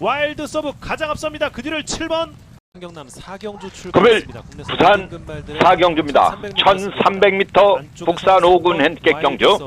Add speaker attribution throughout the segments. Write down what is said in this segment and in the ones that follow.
Speaker 1: 와일드 서브 가장 앞섭니다. 그 뒤를 7번 경남 사경주
Speaker 2: 금일
Speaker 1: 출발했습니다.
Speaker 2: 부산 사경주입니다. 1300m 북산 5군 핸디캡 경주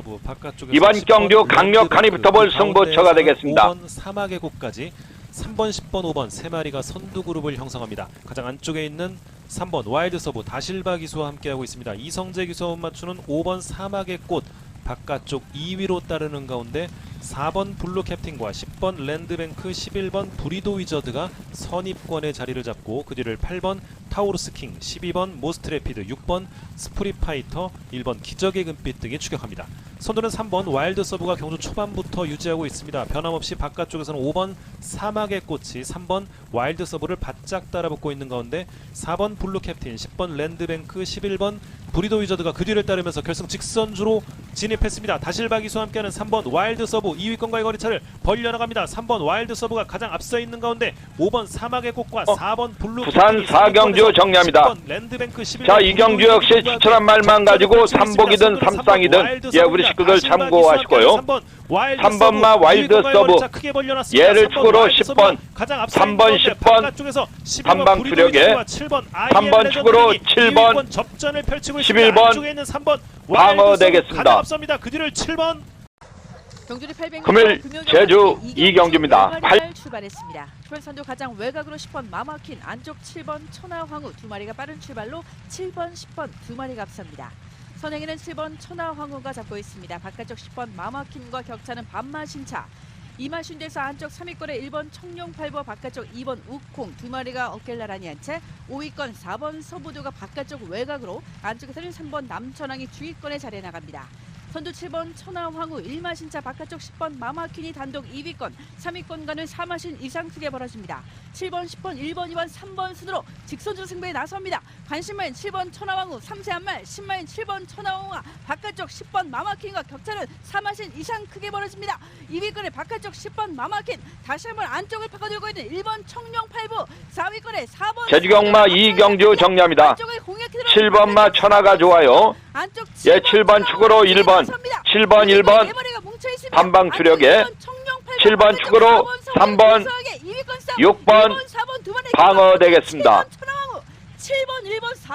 Speaker 2: 이번 경주 강력한이 붙어볼 승부처가 되겠습니다.
Speaker 1: 5번 사막의 곳까지 3번, 10번, 5번 세 마리가 선두 그룹을 형성합니다. 가장 안쪽에 있는 3번 와일드 서브 다실바 기수와 함께하고 있습니다. 이성재 기수와 맞추는 5번 사막의 꽃 바깥쪽 2위로 따르는 가운데 4번 블루 캡틴과 10번 랜드뱅크 11번 브리도 위저드가 선입권의 자리를 잡고 그 뒤를 8번 타우루스 킹 12번 모스트레피드 6번 스프리파이터 1번 기적의 금빛 등이 추격합니다. 선두는 3번 와일드 서브가 경주 초반부터 유지하고 있습니다. 변함없이 바깥쪽에서는 5번 사막의 꽃이 3번 와일드 서브를 바짝 따라붙고 있는 가운데 4번 블루 캡틴 10번 랜드뱅크 11번 브리도 위저드가 그 뒤를 따르면서 결승 직선주로 진입했습니다. 다실바 기수와 함께하는 3번 와일드 서브 2위권과의 거리차를 벌려나갑니다. 3번 와일드 서브가 가장 앞서 있는 가운데 5번 사막의 꽃과
Speaker 2: 어,
Speaker 1: 4번 블루
Speaker 2: 부산 사경주
Speaker 1: 3위권에서
Speaker 2: 정리합니다.
Speaker 1: 10번 랜드뱅크 11번
Speaker 2: 자, 이 경주 역시 추천한 말만 가지고 삼복이든 삼쌍이든 예, 우리 식구들 참고하시고요. 3번 마 와일드 서브 얘를 축으로 10번, 3번, 10번 한방 추력에 3번 축으로 7번, 11번 방어 되겠습니다.
Speaker 1: 앞섭니다. 그 뒤를 7번
Speaker 3: 경주리 800m
Speaker 2: 금일 제주 이경주입니다.
Speaker 3: 팔 출발했습니다. 출발 선두 가장 외곽으로 10번 마마킨, 안쪽 7번 천하황후 두 마리가 빠른 출발로 7번, 10번 두 마리가 앞섭니다. 선행에는 7번 천하황후가 잡고 있습니다. 바깥쪽 10번 마마킨과 격차는 반마신차. 이마신대에서 안쪽 3위권에 1번 청룡팔보 바깥쪽 2번 우콩 두 마리가 어깨를 나란히 한 채 5위권 4번 서부두가 바깥쪽 외곽으로 안쪽에서는 3번 남천왕이 주위권에 자리해 나갑니다. 선두 7번 천하황후 1마신차 바깥쪽 10번 마마킨이 단독 2위권 3위권과는 4마신 이상 크게 벌어집니다. 7번 10번 1번 2번 3번 순으로 직선주 승부에 나섭니다. 관심마인 7번 천하황후 3세 한말 10마인 7번 천하황후와 바깥쪽 10번 마마킨과 격차는 4마신 이상 크게 벌어집니다. 2위권에 바깥쪽 10번 마마킨 다시 한번 안쪽을 파고들고 있는 1번 청룡팔부 4위권에 4번
Speaker 2: 제주경마 이경주 정리합니다. 7번 마 천하가 좋아요.
Speaker 3: 안쪽
Speaker 2: 예, 7번 축으로 1번, 7번 1번 반방 추력에 7번 축으로 3번, 6번 방어 되겠습니다.
Speaker 3: 7번 1번 4